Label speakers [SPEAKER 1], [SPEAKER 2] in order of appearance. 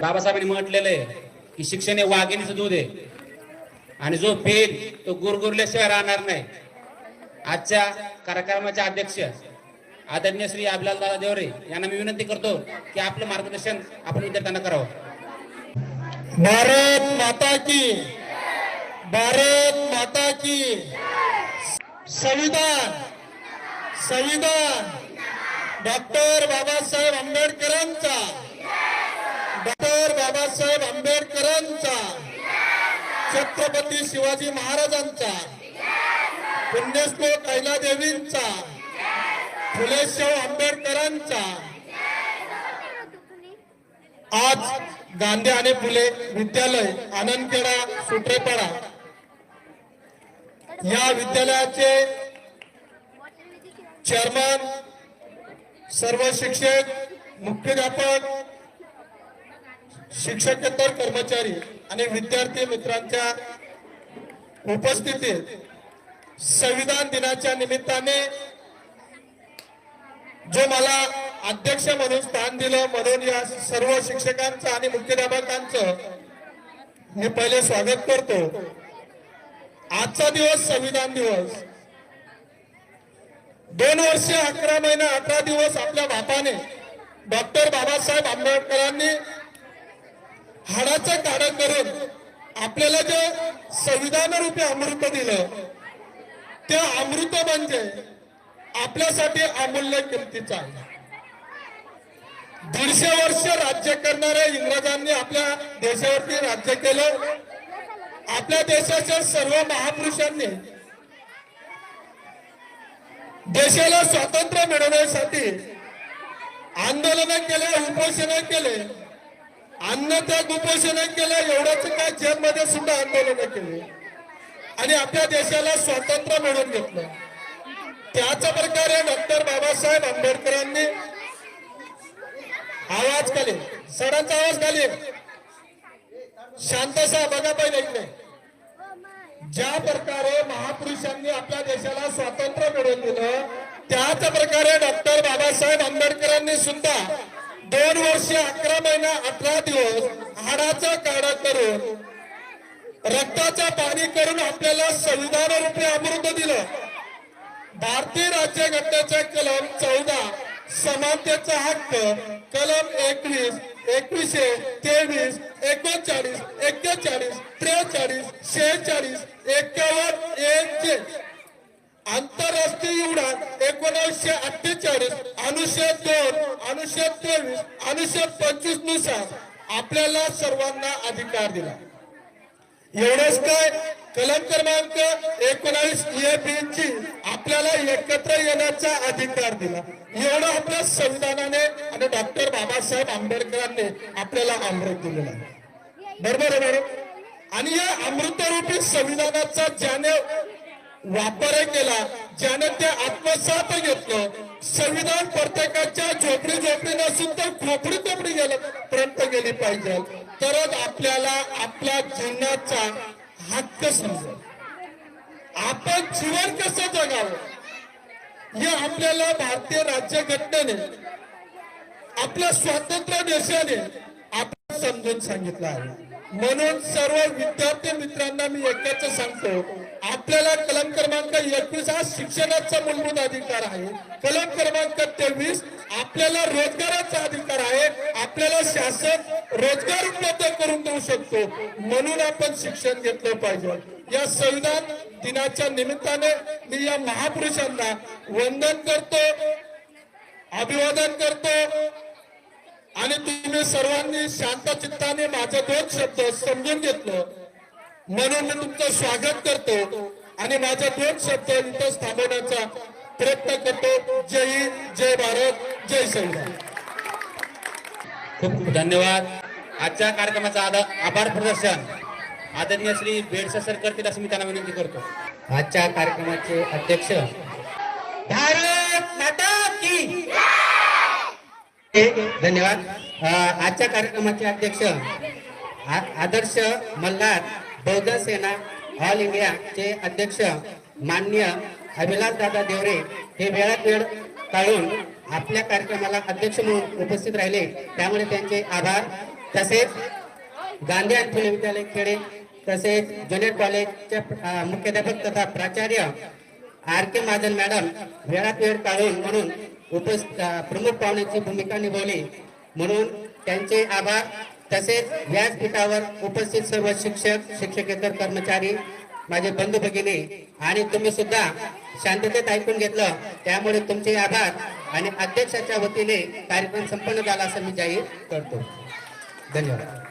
[SPEAKER 1] बाबासाहेबांनी म्हटलेलं आहे की शिक्षण हे वाघिणीचं दूध आहे. आणि जो पेल तो गुरगुरल्याशिवाय राहणार नाही. आजच्या कार्यक्रमाचे अध्यक्ष आदरणीय श्री अभिलाल दादा देवरे यांना मी विनंती करतो की आपलं मार्गदर्शन आपण विद्यार्थ्यांना करावं.
[SPEAKER 2] भारत माता की भारत माता की संविधान संविधान. डॉक्टर बाबासाहेब आंबेडकरांचा डॉक्टर बाबासाहेब आंबेडकरांचा छत्रपती शिवाजी महाराजांचा पुण्यश्लोक कैला देवींचा शाहू आंबेडकरांचा. आज गांधी आणि फुले विद्यालय आनंदखेडा सुट्रेपाडा. या विद्यालयाचे चेअरमन सर्व शिक्षक मुख्याध्यापक शिक्षकेतर कर्मचारी आणि विद्यार्थी मित्रांच्या उपस्थितीत संविधान दिनाच्या निमित्ताने जो मला अध्यक्ष म्हणून स्थान दिलं म्हणून या सर्व शिक्षकांचं आणि मुख्याध्यापकांचं मी पहिले स्वागत करतो. आजचा दिवस संविधान दिवस. दोन वर्ष अकरा महिना अठरा दिवस आपल्या बापाने डॉक्टर बाबासाहेब आंबेडकरांनी हाडाचा काढं करून आपल्याला जे संविधान रूपी अमृत दिलं ते अमृत म्हणजे आपल्यासाठी अमूल्य किमतीचं आहे दीडशे वर्ष राज्य करणाऱ्या इंग्रजांनी आपल्या देशावरती राज्य केलं. आपल्या देशाच्या सर्व महापुरुषांनी देशाला स्वातंत्र्य मिळवण्यासाठी आंदोलन केले उपोषण केले अन्न त्याग उपोषण केलं एवढंच काय जेलमध्ये सुद्धा आंदोलन केले? आणि आपल्या देशाला स्वातंत्र्य मिळवून घेतलं. त्याच प्रकारे डॉक्टर बाबासाहेब आंबेडकरांनी आवाज खाली सरांचा आवाज खाली शांतसा बघा पाहिजे इकडे. ज्या प्रकारे महापुरुषांनी आपल्या देशाला स्वातंत्र्य मिळवून दिलं त्याच प्रकारे डॉक्टर बाबासाहेब आंबेडकरांनी सुद्धा दोन वर्ष अकरा महिना अठरा दिवस हाडाचा काढा करून रक्ताचा पाणी करून आपल्याला संविधान रूपी अमृत दिलं. भारतीय राज्यघटनेचा कलम चौदा समानतेचा हक्क कलम एकवीस एकवीसशे तेवीस एकोणचाळीस एक्केचाळीस त्रेचाळीस शेहेचाळीस एक्कावन्न एकशे. आंतरराष्ट्रीय उडान एकोणीसशे अठ्ठेचाळीस अनुच्छेद दोन अनुच्छेद तेवीस अनुच्छेद पंचवीसनुसार आपल्याला सर्वांना अधिकार दिला. एवढंच काय कलम क्रमांक एकोणावीस ची आपल्याला एकत्र येण्याचा अधिकार दिला. एवढं आपल्या संविधानाने आणि डॉक्टर बाबासाहेब आंबेडकरांनी आपल्याला अमृत दिलेला बरोबर आहे मॅडम? आणि या अमृतरूपी संविधानाचा ज्याने वापर केला. ज्याने ते आत्मसात घेतलं. संविधान प्रत्येकाच्या झोपडी झोपडी नसून तर खोपडी खोपडी गेलं पर्यंत गेली पाहिजे. तरच आपल्याला आपल्या जीवनाचा हक्क समजेल. आपण जीवन कसं जगावं? हे आपल्याला भारतीय राज्यघटनेने आपल्या स्वातंत्र्य देशाने आपण समजून सांगितलं आहे. म्हणून सर्व विद्यार्थी मित्रांना मी एकच सांगतो. आपल्याला कलम क्रमांक एकवीस हा शिक्षणाचा मूलभूत अधिकार आहे. कलम क्रमांक तेवीस आपल्याला रोजगाराचा अधिकार आहे. आपल्याला शासन रोजगार उपलब्ध करून देऊ शकतो. म्हणून आपण शिक्षण घेतलं पाहिजे. या संविधान दिनाच्या निमित्ताने मी या महापुरुषांना वंदन करतो अभिवादन करतो. आणि तुम्ही सर्वांनी शांत चित्ताने माझं दोन शब्द समजून घेतलं. म्हणून मी तुमचं स्वागत करतो आणि माझ्या दोन शब्द इथं थांबवण्याचा प्रयत्न करतो. जय हिंद जय भारत जय संविधान
[SPEAKER 1] खूप खूप धन्यवाद. आजच्या कार्यक्रमाचा आदा- आभार प्रदर्शन. आदरणीय श्री बेडसा सर करतील असं मी त्यांना विनंती करतो. आजच्या कार्यक्रमाचे अध्यक्ष भारत माता की धन्यवाद. आजच्या कार्यक्रमाचे अध्यक्ष आदर्श मल्हार बौद्ध सेना ऑल इंडियाचे अध्यक्ष मान्य अभिलाष दादा देवरे हे वेळात वेळ काढून आपल्या कार्यक्रमाला अध्यक्ष म्हणून उपस्थित राहिले. त्यामुळे त्यांचे आभार.
[SPEAKER 3] तसेच गांधी आठवले विद्यालय खेडे तसेच ज्युनियर कॉलेजच्या मुख्याध्यापक तथा प्राचार्य आर के महाजन मॅडम वेळात वेळ काढून म्हणून उपस्थित प्रमुख पाहुण्याची भूमिका निभावली. म्हणून त्यांचे आभार. तसेच व्यासपीठावर उपस्थित सर्व शिक्षक शिक्षकेतर कर्मचारी माझे बंधू भगिनी आणि तुम्ही सुद्धा शांततेत ऐकून घेतलं त्यामुळे तुमचे आभार आणि अध्यक्षाच्या वतीने कार्यक्रम संपन्न झाला असं मी जाहीर करतो. धन्यवाद.